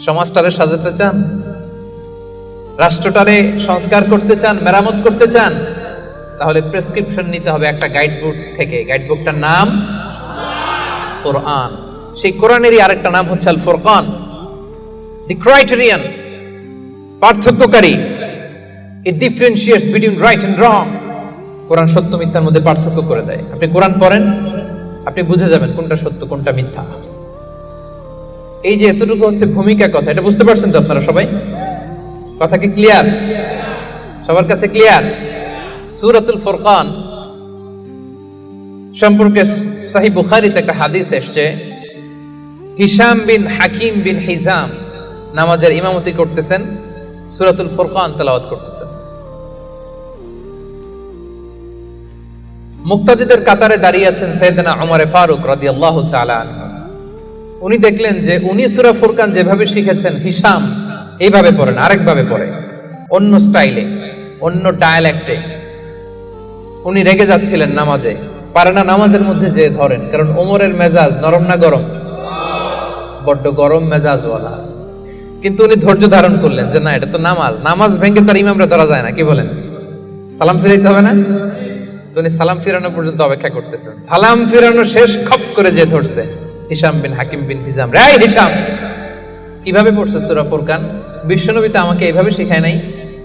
সমাজটারে সাজাতে চান? রাষ্ট্রটারে সংস্কার করতে চান, মেরামত করতে চান? তাহলে প্রেসক্রিপশন নিতে হবে একটা গাইড বুক থেকে। গাইড বুকটার নাম? কোরআন। সেই কোরআনেরই আরেকটা নাম হচ্ছে আল ফুরকান the criterion পার্থক্যকারী। It differentiates between right and wrong কোরআন সত্য মিথ্যার মধ্যে পার্থক্য করে দেয়। আপনি কোরআন পড়েন, আপনি বুঝে যাবেন কোনটা সত্য, কোনটা মিথ্যা। এই যে এতটুকু হচ্ছে ভূমিকা কথা, এটা বুঝতে পারছেন তো আপনারা সবাই? কথা কি ক্লিয়ার সবার কাছে ক্লিয়ার সূরাতুল ফুরকান। সম্পর্কে সাহিহ বুখারীতে একটা হাদিস এসছে, হিশাম বিন হাকিম বিন হিজাম নামাজের ইমামতি করতেছেন, সূরাতুল ফুরকান তেলাওয়াত করতেছেন। মুক্তাদিদের কাতারে দাঁড়িয়ে আছেন সৈয়দনা ওমর ফারুক রাদিয়াল্লাহু তাআলা আনহু। উনি দেখলেন যে উনি সুরা ফুরকান যেভাবে শিখেছেন, হিসাম এইভাবে পড়েন, আরেকভাবে পড়ে। অন্য স্টাইলে, অন্য ডায়ালেক্টে। উনি রেগে যাচ্ছিলেন নামাজে। পারে না নামাজের মধ্যে যে ধরেন, কারণ ওমরের মেজাজ নরম না গরম? বড্ড গরম মেজাজওয়ালা। কিন্তু উনি ধৈর্য ধারণ করলেন যে না, এটা তো নামাজ। নামাজ ভেঙে তার ইমামরা ধরা যায় না, কি বলেন? সালাম ফিরাইতে হবে না? তো উনি সালাম ফিরানো পর্যন্ত অপেক্ষা করতেছেন। সালাম ফিরানো শেষ, খপ করে যে ধরছে। হিসাম বিন হাকিম বিন হিজাম। রাই হিসাম! কীভাবে পড়ছে সূরা ফুরকান? বিশ্বনবী তো আমাকে এইভাবে শেখায় নাই।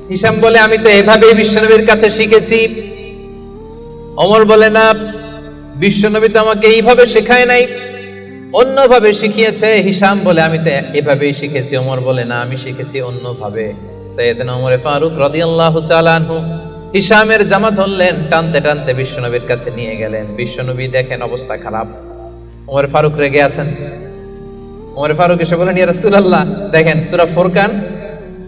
হিসাম বলে, আমি তো এভাবেই বিশ্বনবীর কাছে শিখেছি। অমর বলে, না, বিশ্বনবী তো আমাকে এইভাবে শেখায় নাই, অন্যভাবে শিখিয়েছে। হিসাম বলে, আমি তো এভাবেই শিখেছি। অমর বলে, না, আমি শিখেছি অন্যভাবে। সৈয়দনা ওমরে ফারুক রাদিয়াল্লাহু তাআলা আনহু হিসামের জামা ধরলেন, টানতে টানতে বিশ্বনবীর কাছে নিয়ে গেলেন। বিশ্বনবী দেখেন অবস্থা খারাপ। ওমর ফারুক রেগে আছেন। ওমর ফারুক এসে বলেন ইয়া রাসূলুল্লাহ, দেখেন, সূরা ফুরকান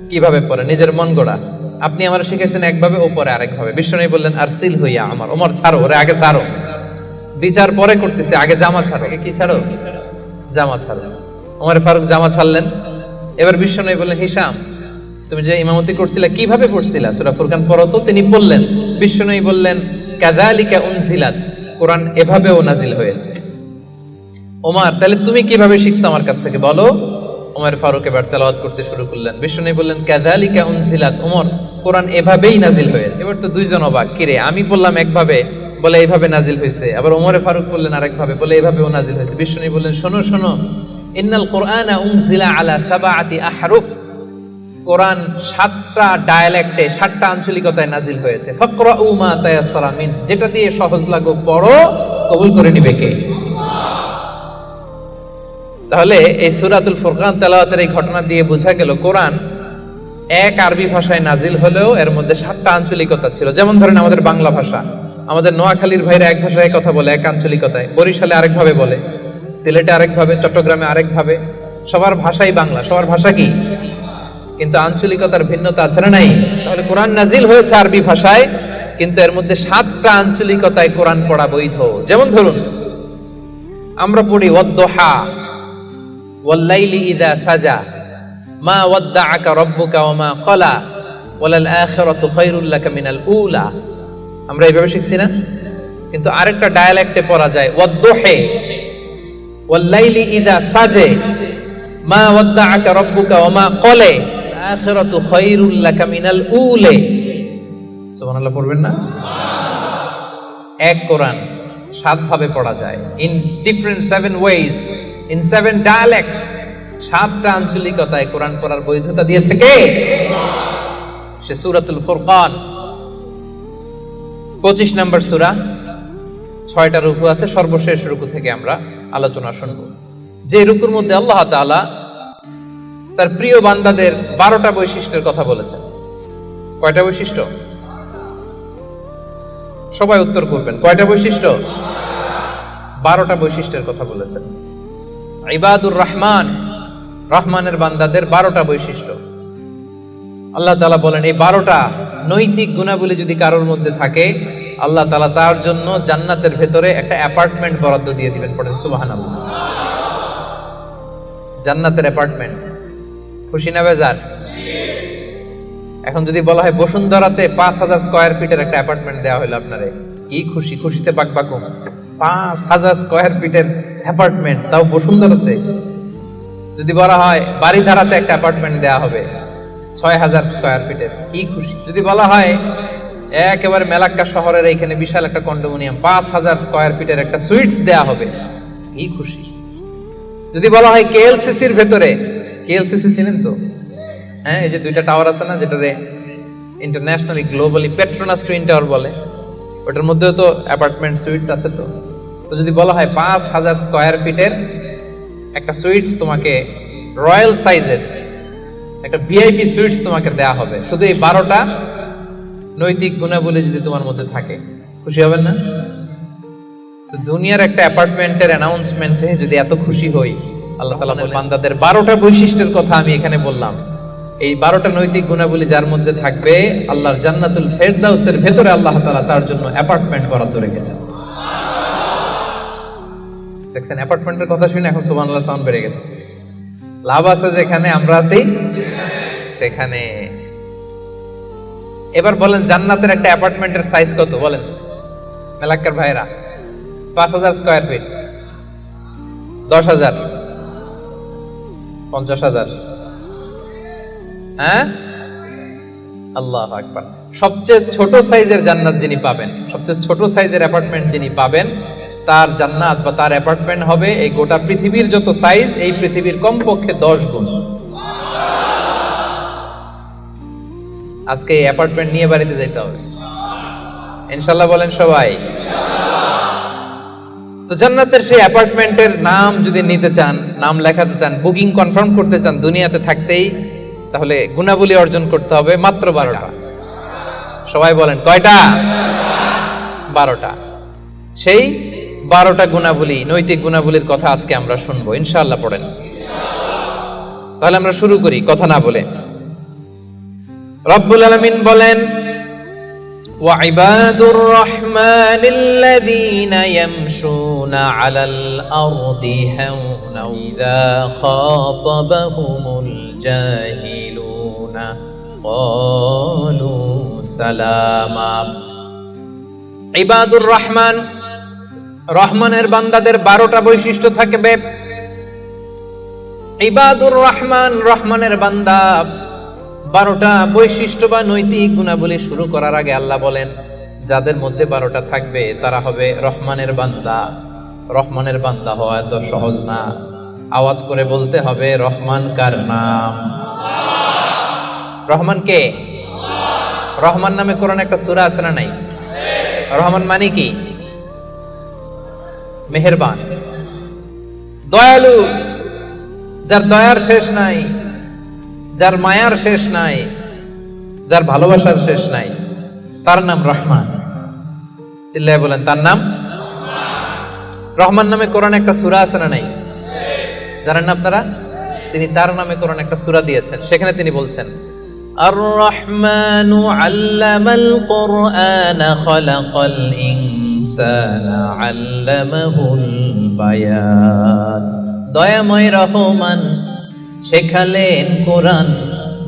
কীভাবে পড়ে? নিজের মন গড়া। আপনি আমার শিখেছেন একভাবে ওপরে আরেকভাবে বিশ্বনবী বললেন আর সিল হইয়া আমার, ওমর, ছাড়ো, ওরে আগে ছাড়ো। বিচার পরে করতেছে, আগে জামা ছাড়ো। কি ছাড়ো? জামা ছাড়ো। ওমর ফারুক জামা ছাড়লেন। এবার বিশ্বনবী বললেন হিসাম তুমি যে ইমামতি করছিলে, কীভাবে পড়ছিলা? সূরা ফুরকান পড়ো তো? তিনি বললেন বিশ্বনবী বললেন, কাযালিকা উনজিলাত, কোরআন এভাবেও নাজিল হয়েছে। ওমর, তাহলে তুমি কীভাবে শিখছো আমার কাছ থেকে? বলো। ওমর ফারুক এবার তেলাওয়াত করতে শুরু করলেন। বিষ্ণু বললেন, কাযালিকা উনজিলাত ওমর। কোরআন এভাবেই নাজিল হয়েছে। এবার তো দুইজন অবাক। কিরে, আমি বললাম একভাবে, বলে এইভাবে নাজিল হয়েছে। আবার ওমরে ফারুক বললেন, আরেকভাবে, বলে এভাবেও নাজিল হয়েছে। বিষ্ণু বললেন, শোনো শোনো। ইন্নাল কোরআনা উনজিলা আলা সাবা সাবাআতি আহরুফ। কোরআন সাতটা ডায়ালেক্টে, সাতটা আঞ্চলিকতায় নাজিল হয়েছে। ফাকরাউ মা তায়াসসারা মিন। যেটা দিয়ে সহজ লাগো পড়ো কবুল করে নিবে কে? তাহলে এই সুরাতুল ফুরকান তেলাওয়াতের এই ঘটনা দিয়ে বোঝা গেল কোরআন এক আরবি ভাষায় নাজিল হলেও এর মধ্যে সাতটা আঞ্চলিকতা ছিল। যেমন ধরেন আমাদের বাংলা ভাষা। আমাদের নোয়াখালীর ভাইরা এক ভাষায় কথা বলে, এক আঞ্চলিকতায়। বরিশালে আরেকভাবে বলে, সিলেটে আরেকভাবে, চট্টগ্রামে আরেকভাবে। সবার ভাষাই বাংলা। সবার ভাষা কি? কিন্তু আঞ্চলিকতার ভিন্নতা আছে না নাই? তাহলে কোরআন নাজিল হয়েছে আরবি ভাষায়, কিন্তু এর মধ্যে সাতটা আঞ্চলিকতায় কোরআন পড়া বৈধ। যেমন ধরুন, আমরা পড়ি ওয়াদ্দোহা। ওয়াল্লাইলি ইদা সাজা। মা ওয়াদ্দাআকা রাব্বুকা ওয়া মা ক্বালা। ওয়ালাল আখিরাতু খায়রুল লাকা মিনাল উলা। আমরা এইভাবে শিখছি না? কিন্তু আরেকটা ডায়ালেক্টে পড়া যায়, ওয়াদ্দোহে। ওয়াল্লাইলি ইদা সাজে। মা ওয়াদ্দাআকা রাব্বুকা ওয়া মা ক্বালে। আখিরাতু খায়রুল লাকা মিনাল উলে। সুবহানাল্লাহ, পড়বেন না? এক কোরআন সাত ভাবে পড়া যায় in different seven ways in seven dialects সাতটা আঞ্চলিকতায় কোরআন পড়ার বৈধতা দিয়েছে কে? সে সূরাতুল ফুরকান। পঁচিশ নম্বর সূরা, ছয়টা রুকু আছে, সর্বশেষ রুকু থেকে আমরা আলোচনা শুনব। যে রুকুর মধ্যে আল্লাহ তাআলা তার প্রিয় বান্দাদের বারোটা বৈশিষ্ট্যের কথা বলেছেন। কয়টা বৈশিষ্ট্য? সবাই উত্তর করবেন। কয়টা বৈশিষ্ট্য? বারোটা বৈশিষ্ট্যের কথা বলেছেন। ইবাদুর রহমান, রহমানের বান্দাদের বারোটা বৈশিষ্ট্য। আল্লাহ তালা বলেন, এই বারোটা নৈতিক গুণাবলী যদি কারোর মধ্যে থাকে, আল্লাহ তালা তার জন্য জান্নাতের ভেতরে একটা অ্যাপার্টমেন্ট বরাদ্দ দিয়ে দিবেন। পড়েন সুবাহান জান্নাতের অ্যাপার্টমেন্ট। খুশি না বেজার? এখন যদি বলা হয় বসুন্ধরাতে পাঁচ হাজার স্কোয়ার ফিটের একটা অ্যাপার্টমেন্ট দেওয়া হলো আপনারে, কি খুশি? খুশিতে বাক বাকুম পাঁচ হাজার স্কোয়ার ফিটের অ্যাপার্টমেন্ট তাও বসুন্ধরাতে। যদি বলা হয় বাড়ি ধারাতে একটা অ্যাপার্টমেন্ট দেওয়া হবে ছয় হাজার স্কোয়ার ফিটের কি খুশি। যদি বলা হয় একেবারে মেলাক্কা শহরের এইখানে বিশাল একটা কন্ডোমিনিয়াম পাঁচ হাজার স্কোয়ার ফিটের একটা সুইটস দেয়া হবে, কি খুশি। যদি বলা হয় কেএলসিসির ভেতরে কেএলসিসি চিনেন তো? হ্যাঁ এই যে দুইটা টাওয়ার আছে না, যেটারে internationally globally Petronas twin tower বলে, ওটার মধ্যেও তো অ্যাপার্টমেন্ট সুইটস আছে তো। তো যদি বলা হয় পাঁচ হাজার স্কোয়ার ফিটের একটা সুইটস তোমাকে রয়্যাল সাইজের একটা ভিআইপি সুইটস তোমাকে দেয়া হবে। শুধু এই বারোটা নৈতিক গুণাবলী যদি তোমার মধ্যে থাকে খুশি হবেন না? তো দুনিয়ার একটা অ্যাপার্টমেন্টের অ্যানাউন্সমেন্টে যদি এত খুশি হই আল্লাহ তালা বান্দাদের বারোটা বৈশিষ্ট্যের কথা আমি এখানে বললাম। এই বারোটা নৈতিক গুণাবলী যার মধ্যে থাকবে আল্লাহর জান্নাতুল ফেরদাউসের ভেতরে আল্লাহ তালা তার জন্য অ্যাপার্টমেন্ট বরাদ্দ রেখেছেন। দেখছেন অ্যাপার্টমেন্টের কথা শুনে এখন সুবান আল্লাহ সাউন্ড বেড়ে গেছে। লাভ আছে যেখানে, আমরা আছি সেখানে। এবার বলেন, জান্নাতের একটা অ্যাপার্টমেন্টের সাইজ কত, বলেন। মেলাক্কার ভাইরা পাঁচ হাজার স্কোয়ার ফিট দশ হাজার। পঞ্চাশ হাজার। হ্যাঁ? আল্লাহ আকবার। সবচেয়ে ছোট সাইজের জান্নাত যিনি পাবেন, সবচেয়ে ছোট সাইজের অ্যাপার্টমেন্ট যিনি পাবেন তার জান্নাত বা তার অ্যাপার্টমেন্ট হবে এই গোটা পৃথিবীর যত সাইজ এই পৃথিবীর কমপক্ষে দশ গুণ। আজকে এই অ্যাপার্টমেন্ট নিয়ে বাড়িতে যাইতে হবে। ইনশাল্লাহ বলেন সবাই। তো জান্নাতের সেই অ্যাপার্টমেন্টের নাম যদি নিতে চান, নাম লেখাতে চান বুকিং কনফার্ম করতে চান, দুনিয়াতে থাকতেই, তাহলে গুণাবলী অর্জন করতে হবে মাত্র বারোটা। সবাই বলেন, কয়টা? বারোটা। সেই বারোটা গুণাবলী নৈতিক গুণাবলীর কথা আজকে আমরা শুনবো ইনশাআল্লাহ পড়েন তাহলে আমরা শুরু করি কথা না বলে রব্বুল আলমিন বলেন وعباد الرحمن الذين يمشون على الأرض هونا إذا خاطبهم الجاهلون قالوا سلاما ইবাদুর রহমান রহমানের বান্দাদের বারোটা বৈশিষ্ট্য থাকবে ইবাদুর রহমান রহমানের বান্দা। বারোটা বৈশিষ্ট্য বা নৈতিক গুণাবলী শুরু করার আগে আল্লাহ বলেন, যাদের মধ্যে বারোটা থাকবে তারা হবে রহমানের বান্দা। রহমানের বান্দা হওয়া এত সহজ না। আওয়াজ করে বলতে হবে, রহমান কার নাম? রহমান কে? রহমান নামে কোরআন একটা সুরা আছে না নাই? রহমান মানে কি? মেহেরবান। দয়ালু, যার দয়ার শেষ নাই, যার মায়ার শেষ নাই, যার ভালোবাসার শেষ নাই, তার নাম রহমান। চিল্লায় বলেন, তার নাম? রহমান নামে কোরআন একটা সুরা আছে না নাই? জানেন না আপনারা? তিনি তার নামে কোরআন একটা সুরা দিয়েছেন, সেখানে তিনি বলছেন আর রহমান আল্লামাল কোরআন খলাকাল ইনসানা আল্লামাহুল বায়ান। দয়াময় রহমান, শেখালেন কোরআন,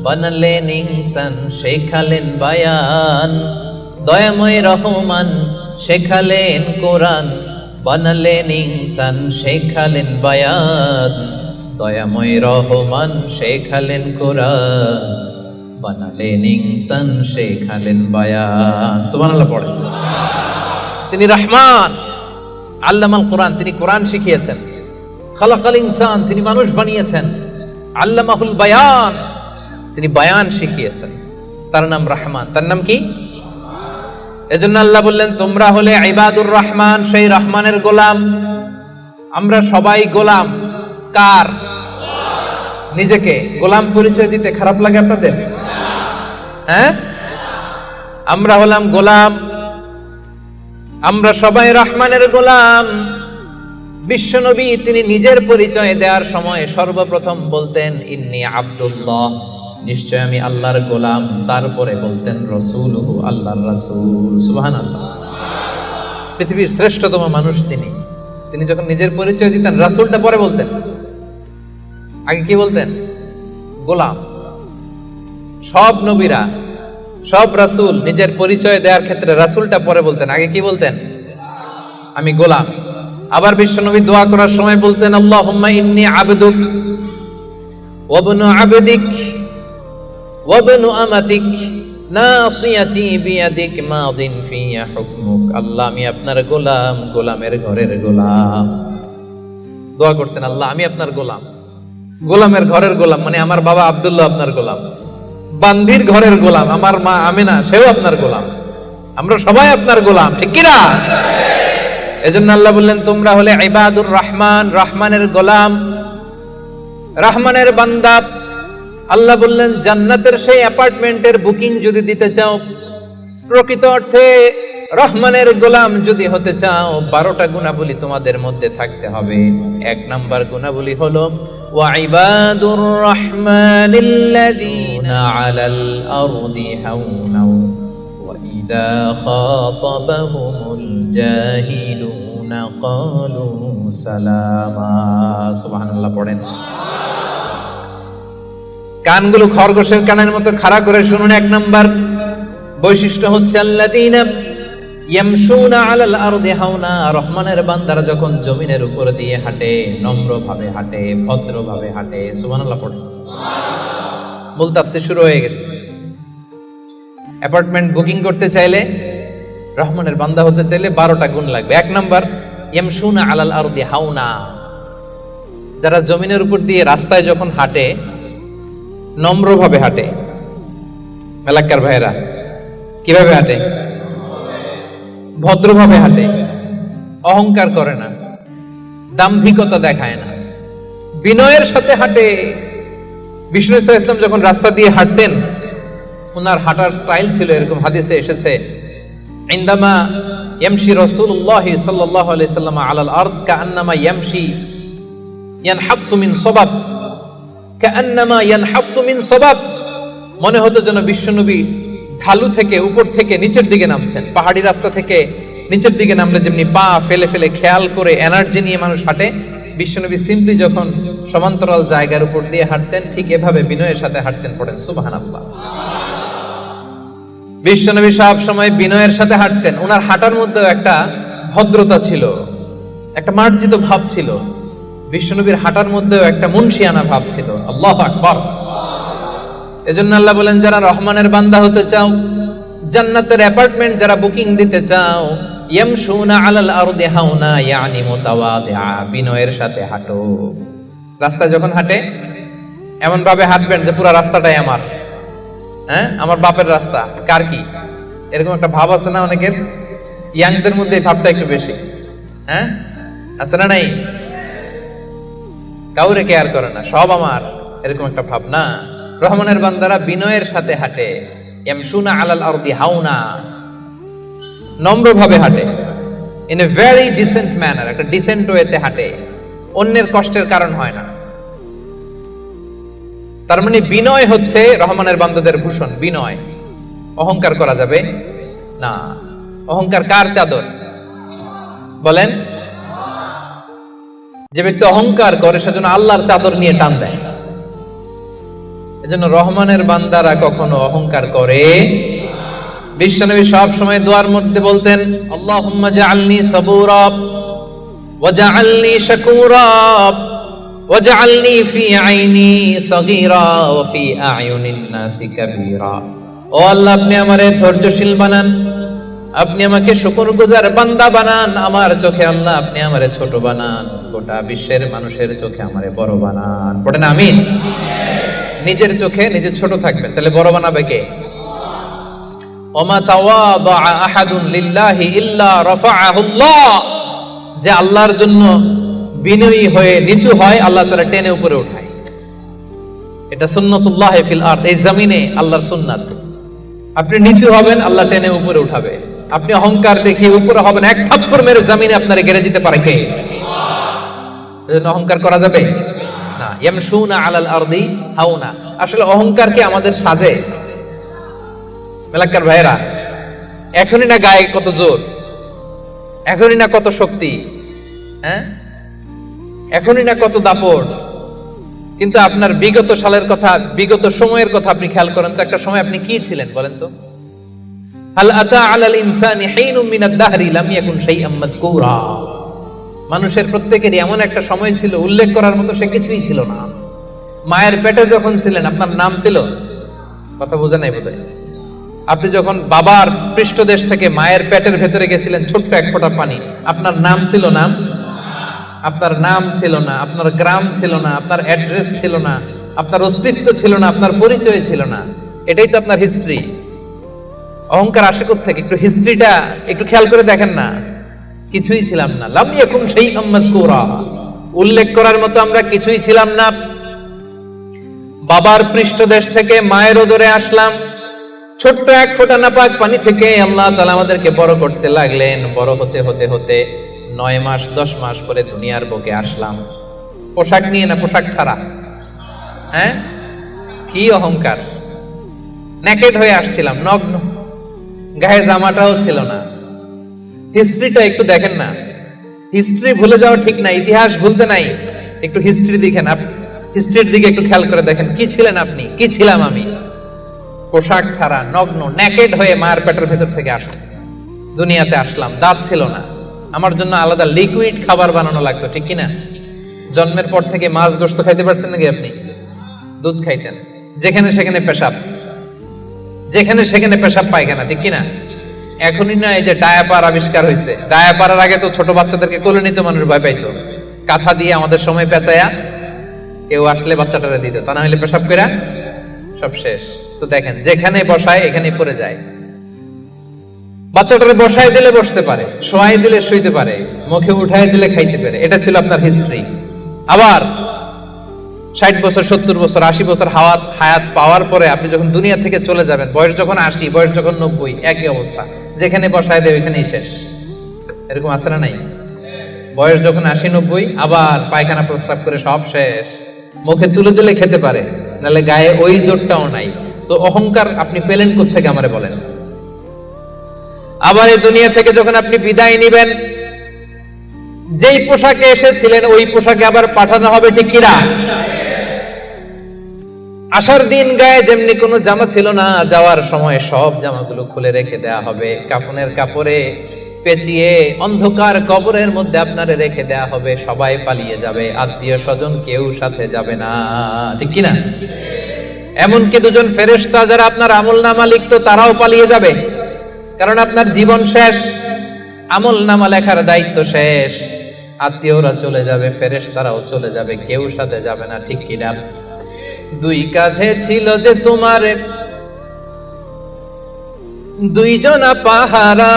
বানালেন ইনসান, শেখালেন বায়ান। দয়াময় রহমান, শেখালেন কোরআন, বানালেন ইনসান, শেখালেন বায়ান। দয়াময় রহমান, শেখালেন কোরআন, বানালেন ইনসান, শেখালেন বায়ান। সুবহানাল্লাহ পড়ে তিনি রহমান। আল্লামাল কোরআন, তিনি কোরআন শিখিয়েছেন। খালাকাল ইনসান, তিনি মানুষ বানিয়েছেন। আল্লামাহুল বায়ান, তিনি বায়ান শিখিয়েছেন। তার নাম রহমান। তার নাম কি? এজন্য আল্লাহ বললেন, তোমরা হলে ইবাদুর রহমান, সেই রহমানের গোলাম। আমরা সবাই গোলাম। কার? নিজেকে। গোলাম পরিচয় দিতে খারাপ লাগে আপনাদের? হ্যাঁ? আমরা হলাম গোলাম। আমরা সবাই রহমানের গোলাম। বিশ্বনবী তিনি নিজের পরিচয় দেওয়ার সময় সর্বপ্রথম বলতেন, ইন্নি আব্দুল্লাহ। নিশ্চয় আমি আল্লাহর গোলাম। তারপরে বলতেন রসুল আল্লাহর রাসূল। সুবহান আল্লাহ পৃথিবীর শ্রেষ্ঠতম মানুষ তিনি। তিনি যখন নিজের পরিচয় দিতেন, রাসূলটা পরে বলতেন। আগে কি বলতেন? গোলাম। সব নবীরা সব রাসূল নিজের পরিচয় দেওয়ার ক্ষেত্রে রাসূলটা পরে বলতেন। আগে কি বলতেন? আমি গোলাম। আবার বিশ্বনবী দোয়া করার সময় বলতেন, আল্লাহুম্মা ইন্নি ওয়াবনু আবেদিক আল্লাহ, আমি আপনার গোলাম, গোলামের ঘরের গোলাম। দোয়া করতেন, আল্লাহ, আমি আপনার গোলাম। গোলামের ঘরের গোলাম মানে আমার বাবা আব্দুল্লাহ আপনার গোলাম। বান্দির ঘরের গোলাম, আমার মা আমিনা, সেও আপনার গোলাম। আমরা সবাই আপনার গোলাম, ঠিক কিনা? এজন্য আল্লাহ বললেন, তোমরা হলে ইবাদুর রহমান, রহমানের গোলাম, রহমানের বান্দাব আল্লাহ বললেন, জান্নাতের সেই অ্যাপার্টমেন্টের বুকিং যদি দিতে চাও, প্রকৃত অর্থে রহমানের গোলাম যদি হতে চাও বারোটা গুণাবলী তোমাদের মধ্যে থাকতে হবে এক নাম্বার গুণাবলী হলো ওয়াইবাদুর রহমানিল্লাযীনা আলাল আরদি হাওনাও وإذا خاطبهم الجاهلون قالوا سلاما سبحان الله পড়েন কানগুলো খরগোশের কানের মতো খাড়া করে শুনুন এক নাম্বার বৈশিষ্ট্য হচ্ছে আল্লাযীনা ইয়ামশুনা আলাল আরদি হাওনা, রহমানের বান্দারা যখন জমিনের উপর দিয়ে হাঁটে, নম্রভাবে হাঁটে, ভদ্রভাবে হাঁটে, সুবহানাল্লাহ পড়ে। মূল শুরু হয়ে গেছে। অ্যাপার্টমেন্ট বুকিং করতে চাইলে, রহমানের বান্দা হতে চাইলে বারোটা গুণ লাগবে। এক নাম্বার, ইয়ামশুনা আলাল আরদি হাওনা। যারা জমিনের উপর দিয়ে রাস্তায় যখন হাঁটে, নম্রভাবে হাঁটে। মেলাক্কার ভাইরা কীভাবে হাঁটে? ভদ্রভাবে হাঁটে। অহংকার করে না। দাম্ভিকতা দেখায় না। বিনয়ের সাথে হাঁটে। বিষ্ণু ইসা ইসলাম যখন রাস্তা দিয়ে হাঁটতেন ওনার হাঁটার স্টাইল ছিল এরকম। হাদিসে এসেছে, ইন্দামা ইয়ামশি রাসূলুল্লাহ সাল্লাল্লাহু আলাইহি সাল্লাম আলাল আরদ, কাআন্নামা ইয়ামশি ইয়ানহাত্তু মিন সবাব, কাআন্নামা ইয়ানহাত্তু মিন সবাব। মনে হতো যেন বিশ্বনবী ঢালু থেকে উপর থেকে নিচের দিকে নামছেন। পাহাড়ি রাস্তা থেকে নিচের দিকে নামলে যেমনি পা ফেলে ফেলে খেয়াল করে এনার্জি নিয়ে মানুষ হাঁটে, বিশ্বনবী সিম্পলি যখন সমান্তরাল জায়গার উপর দিয়ে হাঁটতেন, ঠিক এভাবে বিনয়ের সাথে হাঁটতেন পড়েন। সুবহানাল্লাহ। বিশ্বনবী সব সময় বিনয়ের সাথে হাঁটতেন। ওনার হাঁটার মধ্যেও একটা ভদ্রতা ছিল, একটা মার্জিত ভাব ছিল। বিশ্বনবীর হাঁটার মধ্যেও একটা মুন্সিয়ানা ভাব ছিল। আল্লাহ আকবর। এজন্য আল্লাহ বলেন, যারা রহমানের বান্দা হতে চাও, জান্নাতের অ্যাপার্টমেন্ট যারা বুকিং দিতে চাও ইয়ামশুনা আলাল আরদি হাওনা ইয়ানি মুতাওয়াদিআ, বিনয়ের সাথে হাঁটো। রাস্তা যখন হাঁটে এমন ভাবে হাঁটবেন যে পুরো রাস্তাটাই আমার। হ্যাঁ? আমার বাপের রাস্তা। কার কি? এরকম একটা ভাব আছে না অনেকের? ইয়াংদের মধ্যে এই ভাবটা একটু বেশি। হ্যাঁ? আছে না নাই? কাউরে কেয়ার করে না, সব আমার। এরকম একটা ভাব না? রহমানের বান্দারা বিনয়ের সাথে হাঁটে। ইয়ামশুনা আলাল আরদি হাওনা। নম্রভাবে হাঁটে। In a very decent manner একটা ডিসেন্ট ওয়েতে হাঁটে। অন্যের কষ্টের কারণ হয় না। তার মানে বিনয় হচ্ছে রহমানের বান্দাদের ভূষণ, বিনয়। অহংকার করা যাবে? না। অহংকার কার চাদর? বলেন। যে ব্যক্তি অহংকার করে, সেজন্য আল্লাহর চাদর নিয়ে টান দেয়। এজন্য রহমানের বান্দারা কখনো অহংকার করে। বিশ্বনবী সব সময় দোয়ার মধ্যে বলতেন, আল্লাহুম্মা জাআলনি সাবুরা ওয়া জাআলনি শাকুরা ওয়া জাআলনি ফি আইনি সগীরা ওয়া ফি আয়ুনিন নাসি কাবীরা। ও আল্লাহ, আপনি আমারে ধৈর্যশীল বানান, আপনি আমাকে শুকরগুজার বান্দা বানান, আমার চোখে আল্লাহ আপনি আমারে ছোট বানান, গোটা বিশ্বের মানুষের চোখে আমারে বড় বানান। পড়েন আমিন আমিন? নিজের চোখে নিজে ছোট থাকবেন। তাহলে বড় বানাবে কে? যে আল্লাহর জন্য বিনয়ী হয়ে নিচু হয়, আল্লাহ তাআলা টেনে উপরে উঠায়। এটা সুন্নাতুল্লাহ ফিল আরদ, এই জমিনে আল্লাহর সুন্নাত। আপনি নিচু হবেন, আল্লাহ টেনে উপরে উঠাবে। আপনি অহংকার দেখিয়ে উপরে হবেন, এক থাপ্পড় মেরে জমিনে আপনারে গেড়ে যেতে পারে কে? অহংকার করা যাবে? আসলে অহংকার কি আমাদের সাজে? মেলাক্কার ভাইরা এখনই না গায়ে কত জোর? এখনই না কত শক্তি? হ্যাঁ? এখনই না কত দাপট? কিন্তু আপনার বিগত সালের কথা, বিগত সময়ের কথা আপনি খেয়াল করেন, তো একটা সময় আপনি কি ছিলেন বলেন তো? হাল আতা আলাল ইনসানি হাইনুম মিনাদ দাহরি লাম ইয়াকুন শাইআম মাযকুরা। মানুষের প্রত্যেকেরই এমন একটা সময় ছিল, উল্লেখ করার মতো সে কিছুই ছিল না। মায়ের পেটে যখন ছিলেন, আপনার নাম ছিল? কথা বোঝা নাই বোধহয়। আপনি যখন বাবার পৃষ্ঠদেশ থেকে মায়ের পেটের ভেতরে গেছিলেন, ছোট্ট এক ফোঁটা পানি, আপনার নাম ছিল নাম আপনার নাম ছিল না, আপনার গ্রাম ছিল না, আপনার অ্যাড্রেস ছিল না, আপনার অস্তিত্ব ছিল না, আপনার পরিচয় ছিল না। এটাই তো আপনার হিস্ট্রি অহংকার আসে থেকে একটু হিস্ট্রিটা একটু খেয়াল করে দেখেন না। কিছুই ছিলাম না। লাম ইয়াকুম সেই আম্মাদ কোরা উল্লেখ করার মতো আমরা কিছুই ছিলাম না। বাবার পৃষ্ঠদেশ থেকে মায়ের ওদরে আসলাম। ছোট্ট এক ফোঁটা নাপাক পানি থেকে আল্লাহ তালা আমাদেরকে বড় করতে লাগলেন। বড় হতে হতে হতে নয় মাস, দশ মাস পরে দুনিয়ার বুকে আসলাম। পোশাক নিয়ে না পোশাক ছাড়া? হ্যাঁ? কি অহংকার? নেকেড হয়ে আসছিলাম, নগ্ন। গায়ে জামাটাও ছিল না। হিস্ট্রিটা একটু দেখেন না। হিস্ট্রি ভুলে যাওয়া ঠিক না, ইতিহাস ভুলতে নাই। একটু হিস্ট্রি দেখেন আপনি হিস্ট্রির দিকে একটু খেয়াল করে দেখেন, কি ছিলেন আপনি? কি ছিলাম আমি? পোশাক ছাড়া, নগ্ন নেকেড হয়ে মায়ের পেটের ভেতর থেকে আসলাম দুনিয়াতে আসলাম, দাঁত ছিল না। আমার জন্য আলাদা লিকুইড খাবার বানানো লাগতো, ঠিক কিনা? জন্মের পর থেকে মাছ গোস্ত খাইতে পারছেন নাকি আপনি? দুধ খাইতেন। যেখানে সেখানে পেশাব। যেখানে সেখানে পেশাব পায়খানা, ঠিক কিনা? এখনই না, এই যে ডায়াপার আবিষ্কার হয়েছে ডায়াপারের আগে তো ছোট বাচ্চাদেরকে কোলে নিতে মানুষ ভয় পাইতো। কাঁথা দিয়ে আমাদের সময় পেঁচায়া কেউ আসলে বাচ্চাটারে দিত, তা না হলে পেশাব করে সব শেষ। তো দেখেন, যেখানে বসায় এখানে পড়ে যায়। বাচ্চাটারে বসায় দিলে বসতে পারে শোয়াই দিলে শুইতে পারে, মুখে উঠাই দিলে খাইতে পারে। এটা ছিল আপনার হিস্ট্রি। আবার ষাট বছর, সত্তর বছর, আশি বছর হাওয়াত হায়াত পাওয়ার পরে আপনি যখন দুনিয়া থেকে চলে যাবেন, বয়স যখন আশি, বয়স যখন নব্বই, একই অবস্থা। যেখানে বসায় দেবে ওইখানেই শেষ। এরকম আছে না নাই? বয়স যখন আশি নব্বই, আবার পায়খানা প্রস্রাব করে সব শেষ। মুখে তুলে দিলে খেতে পারে, নাহলে গায়ে ওই জোরটাও নাই। তো অহংকার আপনি পেলেন থেকে আমারে বলেন? আবার এই দুনিয়া থেকে যখন আপনি বিদায় নিবেন, যেই পোশাকে এসেছিলেন, ওই পোশাকে আবার পাঠানো হবে ঠিক কিনা? আসার দিন গায়ে যেমনি কোনো জামা ছিল না, যাওয়ার সময় সব জামাগুলো খুলে রেখে দেয়া হবে। কাফনের কাপড়ে পেঁচিয়ে অন্ধকার কবরের মধ্যে আপনারে রেখে দেয়া হবে। সবাই পালিয়ে যাবে। আত্মীয় স্বজন কেউ সাথে যাবে না। ঠিক কিনা? এমনকি দুজন ফেরেশতা যারা আপনার আমল নামা লিখতো, তারাও পালিয়ে যাবে। কারণ আপনার জীবন শেষ, আমল নামা লেখার দায়িত্ব শেষ। আত্মীয়রা চলে যাবে, ফেরেশতারাও চলে যাবে, কেউ সাথে যাবে না। ঠিক কিনা? দুই কাঁধে ছিল যে তোমার। দুইজনা পাহারা,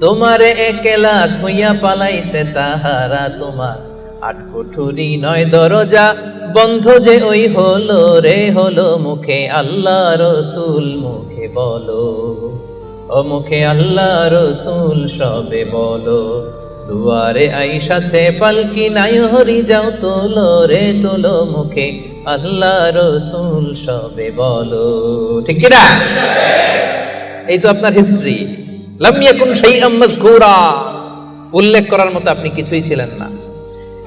তোমার একেলা থুইয়া পালাইছে তাহারা তোমার। আট কুঠুরি নয় দরজা, বন্ধ যে ওই হলো রে, হলো মুখে আল্লাহ রসুল, মুখে বলো। ও মুখে আল্লাহ রসুল সবে বলো। দুয়ারে আইসাছে পালকি নাই, হরি যাও তোলো রে, তোলো মুখে। আল্লাহ রসুল সবে বলো। ঠিক কিনা? এই তো আপনার হিস্ট্রি লাম ইয়াকুন শাইআম মাযকুরা। উল্লেখ করার মতো আপনি কিছুই ছিলেন না।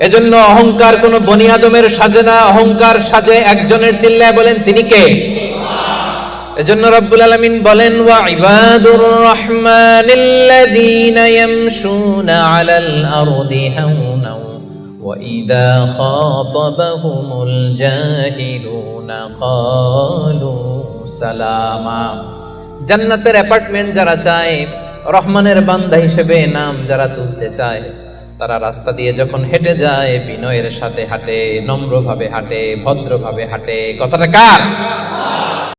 এজন্য অহংকার কোন বনি আদমের সাজে না, অহংকার সাজে একজনের চিল্লায় বলেন, তিনি কে? এজন্য রব্বুল আলামিন বলেন, ওয়া ইবাদুর রহমানিল্লাযীনা ইয়ামশুনা আলাল আরদি হাওনা ওয়া ইযা খাতাবাহুমুল জাহিলুনা ক্বালু সালামা। জান্নাতের অ্যাপার্টমেন্ট যারা চায়, রহমানের বান্দা হিসেবে নাম যারা তুলতে চায়, তারা রাস্তা দিয়ে যখন হেঁটে যায়, বিনয়ের সাথে হাঁটে, নম্রভাবে হাঁটে, ভদ্রভাবে হাঁটে। কথাটা কার?